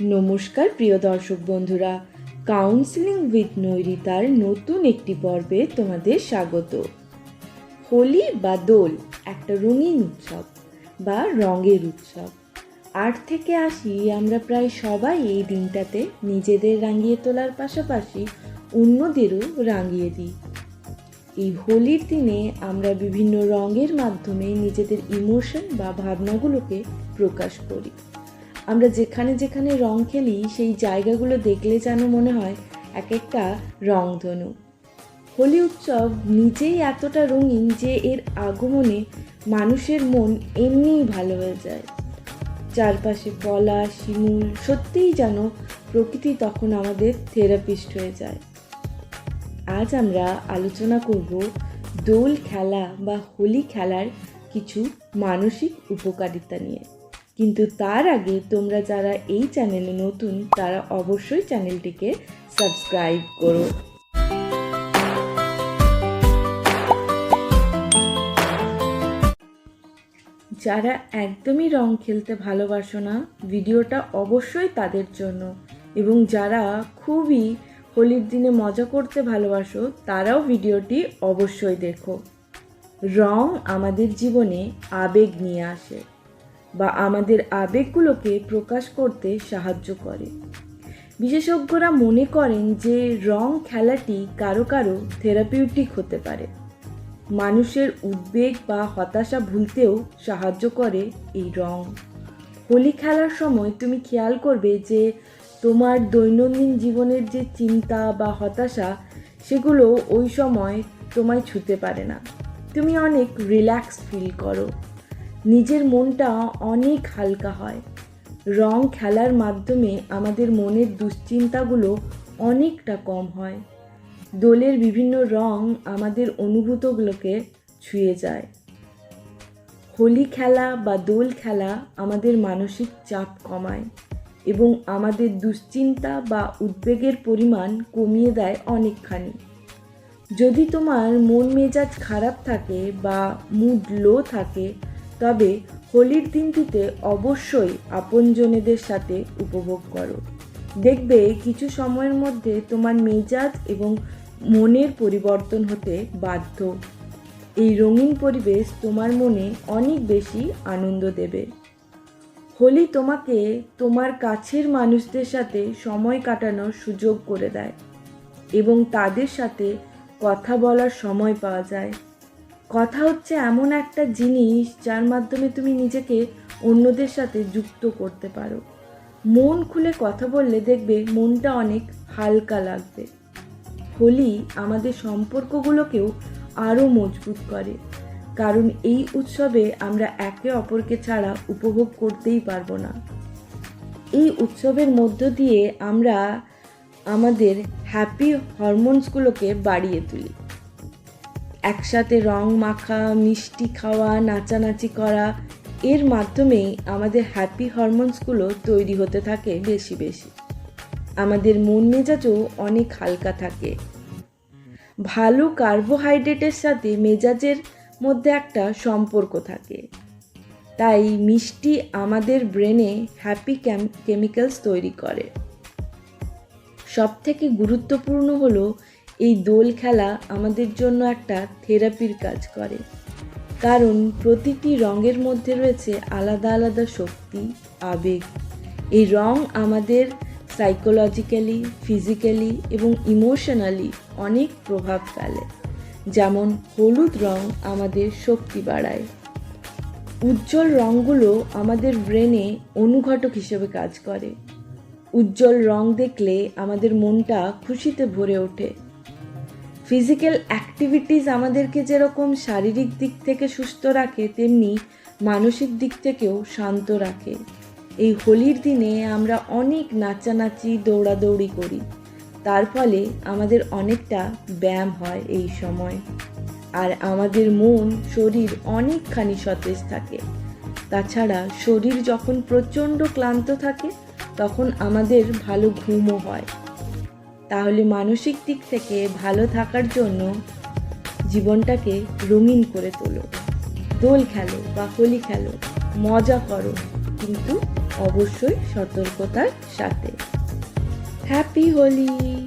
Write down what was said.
নমস্কার, প্রিয় দর্শক বন্ধুরা। কাউন্সিলিং উইথ নৈরিতার নতুন একটি পর্বে তোমাদের স্বাগত। হোলি বা দোল একটা রঙিন উৎসব বা রঙের উৎসব। আট থেকে আসি আমরা প্রায় সবাই এই দিনটাতে নিজেদের রাঙিয়ে তোলার পাশাপাশি অন্যদেরও রাঙিয়ে দিই। এই হোলির দিনে আমরা বিভিন্ন রঙের মাধ্যমে নিজেদের ইমোশন বা ভাবনাগুলোকে প্রকাশ করি। আমরা যেখানে যেখানে রং খেলি, সেই জায়গাগুলো দেখলে যেন মনে হয় এক একটা রংধনু। হোলি উৎসব নিজেই এতটা রঙিন যে এর আগমনে মানুষের মন এমনিই ভালো হয়ে যায়। চারপাশে পলা শিমুল সত্যিই যেন প্রকৃতি তখন আমাদের থেরাপিস্ট হয়ে যায়। আজ আমরা আলোচনা করব দোল খেলা বা হোলি খেলার কিছু মানসিক উপকারিতা নিয়ে। কিন্তু তার আগে তোমরা যারা এই চ্যানেলে নতুন, তারা অবশ্যই চ্যানেলটিকে সাবস্ক্রাইব করো। যারা একদমই রং খেলতে ভালোবাসো না, ভিডিওটা অবশ্যই তাদের জন্য। এবং যারা খুবই হোলির দিনে মজা করতে ভালোবাসো, তারাও ভিডিওটি অবশ্যই দেখো। রং আমাদের জীবনে আবেগ নিয়ে আসে। বা আমাদের আবেগগুলোকে প্রকাশ করতে সাহায্য করে। বিশেষজ্ঞরা মনে করেন যে রং খেলাটি কারও কারও থেরাপিউটিক হতে পারে। মানুষের উদ্বেগ বা হতাশা ভুলতেও সাহায্য করে এই রং। হোলি খেলার সময় তুমি খেয়াল করবে যে তোমার দৈনন্দিন জীবনের যে চিন্তা বা হতাশা, সেগুলো ওই সময় তোমায় ছুতে পারে না। তুমি অনেক রিল্যাক্স ফিল করো। নিজের মনটা অনেক হালকা হয়। রং খেলার মাধ্যমে আমাদের মনের দুশ্চিন্তাগুলো অনেকটা কম হয়। দোলের বিভিন্ন রং আমাদের অনুভূতগুলোকে ছুঁয়ে যায়। হোলি খেলা বা দোল খেলা আমাদের মানসিক চাপ কমায় এবং আমাদের দুশ্চিন্তা বা উদ্বেগের পরিমাণ কমিয়ে দেয় অনেকখানি। যদি তোমার মন মেজাজ খারাপ থাকে বা মুড লো থাকে তবে হোলির দিনটিতে অবশ্যই আপনজনেদের সাথে উপভোগ করো। দেখবে কিছু সময়ের মধ্যে তোমার মেজাজ এবং মনের পরিবর্তন হতে বাধ্য। এই রঙিন পরিবেশ তোমার মনে অনেক বেশি আনন্দ দেবে। হোলি তোমাকে তোমার কাছের মানুষদের সাথে সময় কাটানোর সুযোগ করে দেয় এবং তাদের সাথে কথা বলার সময় পাওয়া যায়। কথা হচ্ছে এমন একটা জিনিস যার মাধ্যমে তুমি নিজেকে অন্যদের সাথে যুক্ত করতে পারো। মন খুলে কথা বললে দেখবে মনটা অনেক হালকা লাগবে। হোলি আমাদের সম্পর্কগুলোকেও আরও মজবুত করে। কারণ এই উৎসবে আমরা একে অপরকে ছাড়া উপভোগ করতেই পারব না। এই উৎসবের মধ্য দিয়ে আমরা আমাদের হ্যাপি হরমোনসগুলোকে বাড়িয়ে তুলি। একসাথে রং মাখা, মিষ্টি খাওয়া, নাচানাচি করা, এর মাধ্যমেই আমাদের হ্যাপি হরমোনসগুলো তৈরি হতে থাকে বেশি বেশি। আমাদের মন মেজাজও অনেক হালকা থাকে। ভালো কার্বোহাইড্রেটের সাথে মেজাজের মধ্যে একটা সম্পর্ক থাকে। তাই মিষ্টি আমাদের ব্রেনে হ্যাপি কেমিক্যালস তৈরি করে। সবথেকে গুরুত্বপূর্ণ হলো এই দোল খেলা আমাদের জন্য একটা থেরাপির কাজ করে। কারণ প্রতিটি রঙের মধ্যে রয়েছে আলাদা আলাদা শক্তি, আবেগ। এই রং আমাদের সাইকোলজিক্যালি ফিজিক্যালি এবং ইমোশনালি অনেক প্রভাব ফেলে। যেমন হলুদ রং আমাদের শক্তি বাড়ায়। উজ্জ্বল রঙগুলো আমাদের ব্রেনে অনুঘটক হিসেবে কাজ করে। উজ্জ্বল রং দেখলে আমাদের মনটা খুশিতে ভরে ওঠে। ফিজিক্যাল অ্যাক্টিভিটিস আমাদেরকে যেরকম শারীরিক দিক থেকে সুস্থ রাখে, তেমনি মানসিক দিক থেকেও শান্ত রাখে। এই হোলির দিনে আমরা অনেক নাচানাচি, দৌড়াদৌড়ি করি। তার ফলে আমাদের অনেকটা ব্যায়াম হয় এই সময়। আর আমাদের মন, শরীর অনেকখানি সতেজ থাকে। তাছাড়া শরীর যখন প্রচণ্ড ক্লান্ত থাকে, তখন আমাদের ভালো ঘুমও হয়। তাহলে মানসিক দিক থেকে ভালো থাকার জন্য জীবনটাকে রঙিন করে তোলো। দোল খেলো বা হোলি খেলো, মজা করো, কিন্তু অবশ্যই সতর্কতার সাথে। হ্যাপি হোলি